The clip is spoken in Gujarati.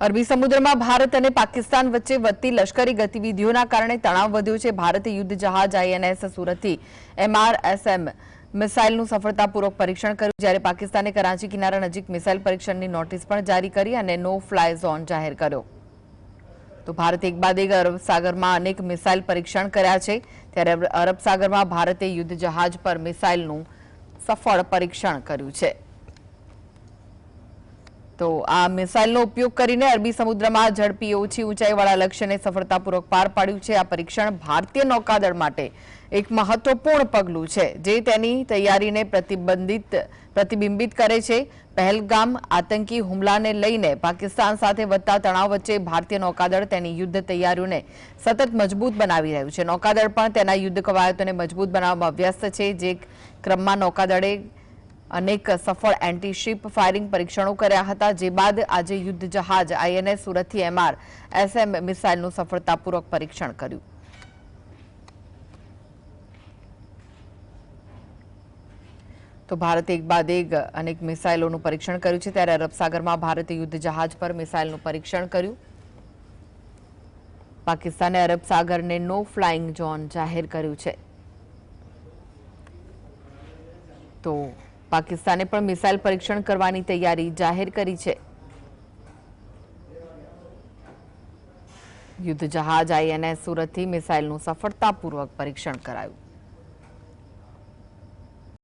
અરબી સમુદ્રમાં ભારત અને પાકિસ્તાન વચ્ચે વધતી લશ્કરી ગતિવિધિઓના કારણે તણાવ વધ્યો છે. ભારતે યુદ્ધ જહાજ, આઈએનએસ, સુરતથી એમઆરએસએમ મિસાઇલનું સફળતાપૂર્વક પરીક્ષણ કર્યું, જ્યારે પાકિસ્તાને કરાંચી કિનારા નજીક મિસાઇલ પરીક્ષણની નોટિસ પણ જારી કરી અને નો ફ્લાય ઝોન જાહેર કર્યો. તો ભારતે એક બાદ એક અરબ સાગરમાં અનેક મિસાઇલ પરીક્ષણ કર્યા છે. ત્યારે અરબ સાગરમાં ભારતે યુદ્ધ જહાજ પર મિસાઇલનું સફળ પરીક્ષણ કર્યું છે. તો આ મિસાઇલનો ઉપયોગ કરીને અરબી સમુદ્રમાં ઝડપી ઓછી ઊંચાઈવાળા લક્ષ્યને સફળતાપૂર્વક પાર પાડ્યું છે. આ પરીક્ષણ ભારતીય નૌકાદળ માટે એક મહત્વપૂર્ણ પગલું છે, જે તેની તૈયારીને પ્રતિબંધિત, પ્રતિબિંબિત કરે છે. પહેલગામ આતંકી હુમલાને લઈને પાકિસ્તાન સાથે વધતા તણાવ વચ્ચે ભારતીય નૌકાદળ તેની યુદ્ધ તૈયારીઓને સતત મજબૂત બનાવી રહ્યું છે. નૌકાદળ પણ તેના યુદ્ધ કવાયતોને મજબૂત બનાવવામાં વ્યસ્ત છે. જે ક્રમમાં નૌકાદળે અનેક સફળ એન્ટી શિપ ફાયરિંગ પરીક્ષણો કર્યા હતા, જે બાદ આજે યુદ્ધ જહાજ આઈએનએસ સુરતથી એમઆર એસએમ મિસાઇલનું સફળતાપૂર્વક પરીક્ષણ કર્યું. તો ભારતે એક બાદ એક અનેક મિસાઇલોનું પરીક્ષણ કર્યું છે. ત્યારે અરબ સાગરમાં ભારતે યુદ્ધ જહાજ પર મિસાઇલનું પરીક્ષણ કર્યું. પાકિસ્તાને અરબ સાગરને નો ફ્લાઇંગ ઝોન જાહેર કર્યું છે. તો પાકિસ્તાને પણ મિસાઇલ પરીક્ષણ કરવાની તૈયારી જાહેર કરી છે. યુદ્ધ જહાજ આઈએનએસ સુરતથી મિસાઇલનું સફળતાપૂર્વક પરીક્ષણ કરાયું.